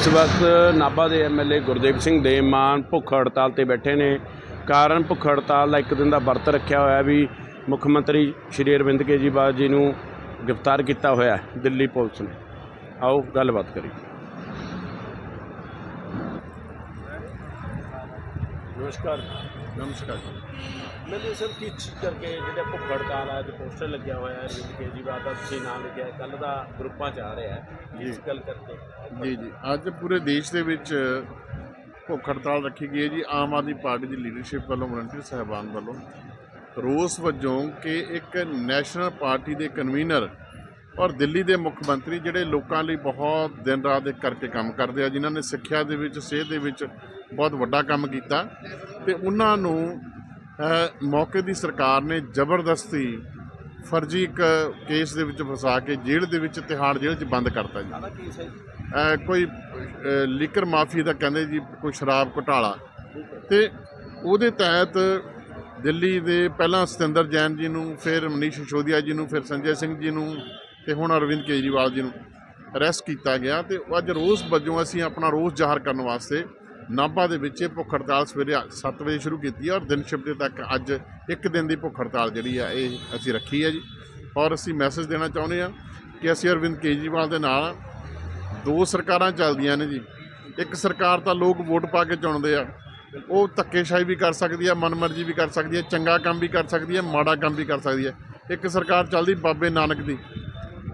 ਇਸ ਵਕਤ ਨਾਭਾ ਦੇ ਐਮਐਲਏ ਗੁਰਦੇਵ ਸਿੰਘ ਦੇਮਾਨ ਭੁੱਖ ਹੜਤਾਲ ਤੇ ਬੈਠੇ ਨੇ। ਕਾਰਨ ਭੁੱਖ ਹੜਤਾਲ ਦਾ ਇੱਕ ਦਿਨ ਦਾ ਵਰਤ ਰੱਖਿਆ ਹੋਇਆ ਵੀ ਮੁੱਖ ਮੰਤਰੀ ਸ਼੍ਰੀ ਅਰਵਿੰਦ ਕੇਜਰੀਵਾਲ ਜੀ ਨੂੰ ਗ੍ਰਿਫਤਾਰ ਕੀਤਾ ਹੋਇਆ ਦਿੱਲੀ ਪੁਲਿਸ ਨੇ। ਆਓ ਗੱਲਬਾਤ ਕਰੀਏ। ਨਮਸਕਾਰ। ਨਮਸਕਾਰ ਮੈਨੂੰ ਸਰ ਕਿਸ ਕਰਕੇ ਜਿਹੜਾ ਭੁੱਖ ਹੜਤਾਲ ਆ ਅੱਜ ਪੋਸਟਰ ਲੱਗਿਆ ਹੋਇਆ ਹੈ ਅਰਵਿੰਦ ਕੇਜਰੀਵਾਲ ਦਾ ਤੁਸੀਂ ਨਾਮ ਲਿਖਿਆ ਕੱਲ ਦਾ ਗਰੁੱਪਾਂ 'ਚ ਆ ਰਿਹਾ ਹੈ ਇਸ ਗੱਲ ਕਰਕੇ। ਜੀ ਜੀ। ਅੱਜ ਪੂਰੇ ਦੇਸ਼ ਦੇ ਵਿੱਚ ਭੁੱਖ ਹੜਤਾਲ ਰੱਖੀ ਗਈ ਹੈ ਜੀ। ਆਮ ਆਦਮੀ ਪਾਰਟੀ ਦੀ ਲੀਡਰਸ਼ਿਪ ਵੱਲੋਂ ਵਲੰਟੀਅਰ ਸਹਿਬਾਨ ਵੱਲੋਂ ਰੋਸ ਵਜੋਂ ਕਿ ਇੱਕ ਨੈਸ਼ਨਲ ਪਾਰਟੀ ਦੇ ਕਨਵੀਨਰ ਔਰ ਦਿੱਲੀ ਦੇ ਮੁੱਖ ਮੰਤਰੀ ਜਿਹੜੇ ਲੋਕਾਂ ਲਈ ਬਹੁਤ ਦਿਨ ਰਾਤ ਇੱਕ ਕਰਕੇ ਕੰਮ ਕਰਦੇ ਆ ਜਿਨ੍ਹਾਂ ਨੇ ਸਿੱਖਿਆ ਦੇ ਵਿੱਚ ਸਿਹਤ ਦੇ ਵਿੱਚ ਬਹੁਤ ਵੱਡਾ ਕੰਮ ਕੀਤਾ। ਤੇ ਉਹਨਾਂ ਨੂੰ ਮੌਕੇ ਦੀ ਸਰਕਾਰ ਨੇ ਜ਼ਬਰਦਸਤੀ ਫਰਜ਼ੀ ਇੱਕ ਕੇਸ ਦੇ ਵਿੱਚ ਫਸਾ ਕੇ ਜੇਲ੍ਹ ਦੇ ਵਿੱਚ ਤਿਹਾੜ ਜੇਲ੍ਹ 'ਚ ਬੰਦ ਕਰਤਾ ਜੀ। ਕੋਈ ਲਿਕਰ ਮਾਫੀ ਦਾ ਕਹਿੰਦੇ ਜੀ ਕੋਈ ਸ਼ਰਾਬ ਘੁਟਾਲਾ। ਤੇ ਉਹਦੇ ਤਹਿਤ ਦਿੱਲੀ ਦੇ ਪਹਿਲਾਂ ਸਤਿੰਦਰ ਜੈਨ ਜੀ ਨੂੰ ਫਿਰ ਮਨੀਸ਼ ਸਿਸੋਦੀਆ ਜੀ ਨੂੰ ਫਿਰ ਸੰਜੇ ਸਿੰਘ ਜੀ ਨੂੰ ਤੇ ਹੁਣ ਅਰਵਿੰਦ ਕੇਜਰੀਵਾਲ ਜੀ ਨੂੰ ਅਰੈਸਟ ਕੀਤਾ ਗਿਆ ਤੇ ਅੱਜ ਰੋਸ ਵਜੋਂ ਅਸੀਂ ਆਪਣਾ ਰੋਸ ਜ਼ਾਹਰ ਕਰਨ ਵਾਸਤੇ ਨਾਭਾ ਦੇ ਵਿੱਚ ਇਹ ਭੁੱਖ ਹੜਤਾਲ ਸਵੇਰੇ 7 ਵਜੇ ਸ਼ੁਰੂ ਕੀਤੀ ਹੈ ਔਰ ਦਿਨ ਸ਼ਿਫਟ ਤੱਕ ਅੱਜ ਇੱਕ ਦਿਨ ਦੀ ਭੁੱਖ ਹੜਤਾਲ ਜਿਹੜੀ ਆ ਇਹ ਅਸੀਂ ਰੱਖੀ ਹੈ ਜੀ। ਔਰ ਅਸੀਂ ਮੈਸੇਜ ਦੇਣਾ ਚਾਹੁੰਦੇ ਆ ਕਿ ਅਸੀਂ ਅਰਵਿੰਦ ਕੇਜਰੀਵਾਲ ਦੇ ਨਾਲ ਦੋ ਸਰਕਾਰਾਂ ਚੱਲਦੀਆਂ ਨੇ ਜੀ। ਇੱਕ ਸਰਕਾਰ ਤਾਂ ਲੋਕ ਵੋਟ ਪਾ ਕੇ ਚੁਣਦੇ ਆ। ਉਹ ਧੱਕੇਸ਼ਾਹੀ ਵੀ ਕਰ ਸਕਦੀ ਹੈ ਮਨਮਰਜ਼ੀ ਵੀ ਕਰ ਸਕਦੀ ਹੈ ਚੰਗਾ ਕੰਮ ਵੀ ਕਰ ਸਕਦੀ ਹੈ ਮਾੜਾ ਕੰਮ ਵੀ ਕਰ ਸਕਦੀ ਹੈ ਇੱਕ ਸਰਕਾਰ ਚੱਲਦੀ ਬਾਬੇ ਨਾਨਕ ਦੀ।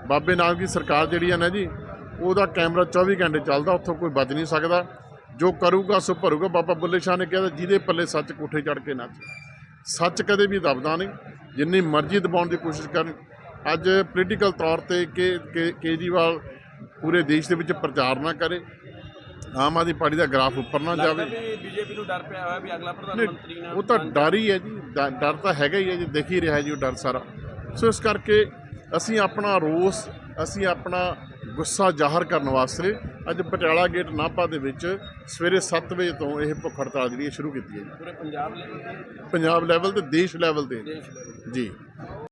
ਬਾਬੇ ਨਾਨਕ ਦੀ ਸਰਕਾਰ ਜਿਹੜੀ ਹੈ ਨਾ ਜੀ ਉਹਦਾ ਕੈਮਰਾ 24 ਘੰਟੇ ਚੱਲਦਾ ਉੱਥੋਂ ਕੋਈ ਬਚ ਨਹੀਂ ਸਕਦਾ। ਜੋ ਕਰੂਗਾ ਸੋ ਭਰੂਗਾ। ਬਾਬਾ ਬੁੱਲੇ ਸ਼ਾਹ ਨੇ ਕਿਹਾ ਜਿਹਦੇ ਪੱਲੇ ਸੱਚ ਕੋਠੇ ਚੜ ਕੇ ਨੱਚ। ਸੱਚ ਕਦੇ ਵੀ ਦਬਦਾ ਨਹੀਂ। ਜਿੰਨੀ ਮਰਜ਼ੀ ਦਬਾਉਣ ਦੀ ਕੋਸ਼ਿਸ਼ ਕਰਨ। ਅੱਜ ਪੋਲੀਟੀਕਲ ਤੌਰ ਤੇ ਕਿ ਕਿ- ਕੇਜਰੀਵਾਲ ਪੂਰੇ ਦੇਸ਼ ਦੇ ਵਿੱਚ ਪ੍ਰਚਾਰ ਨਾ ਕਰੇ। ਆਮ ਆਦਮੀ ਪਾਰਟੀ ਦਾ ਗ੍ਰਾਫ ਉੱਪਰ ਨਾ ਜਾਵੇ। ਬੀਜੇਪੀ ਨੂੰ ਡਰ ਪਿਆ ਹੋਇਆ ਵੀ ਅਗਲਾ ਪ੍ਰਧਾਨ ਮੰਤਰੀ ਨਾ ਉਹ ਤਾਂ ਡਰ ਹੀ ਹੈ ਜੀ। ਡਰ ਤਾਂ ਹੈਗਾ ਹੀ ਹੈ ਜੀ। ਦਿਖ ਹੀ ਰਿਹਾ ਜੀ ਉਹ ਡਰ ਸਾਰਾ। ਸੋ ਇਸ ਕਰਕੇ ਅਸੀਂ ਆਪਣਾ ਰੋਸ ਅਸੀਂ ਆਪਣਾ ਗੁੱਸਾ ਜ਼ਾਹਰ ਕਰਨ ਵਾਸਤੇ ਅੱਜ ਪਟਿਆਲਾ ਗੇਟ ਨਾਭਾ ਦੇ ਵਿੱਚ ਸਵੇਰੇ 7 ਵਜੇ ਤੋਂ ਇਹ ਭੁੱਖ ਹੜਤਾਲ ਜਿਹੜੀ ਸ਼ੁਰੂ ਕੀਤੀ ਹੈ ਜੀ। ਪੂਰੇ ਪੰਜਾਬ ਲੈਵਲ ਤੇ? ਪੰਜਾਬ ਲੈਵਲ ਤੇ ਦੇਸ਼ ਲੈਵਲ ਤੇ। ਜੀ।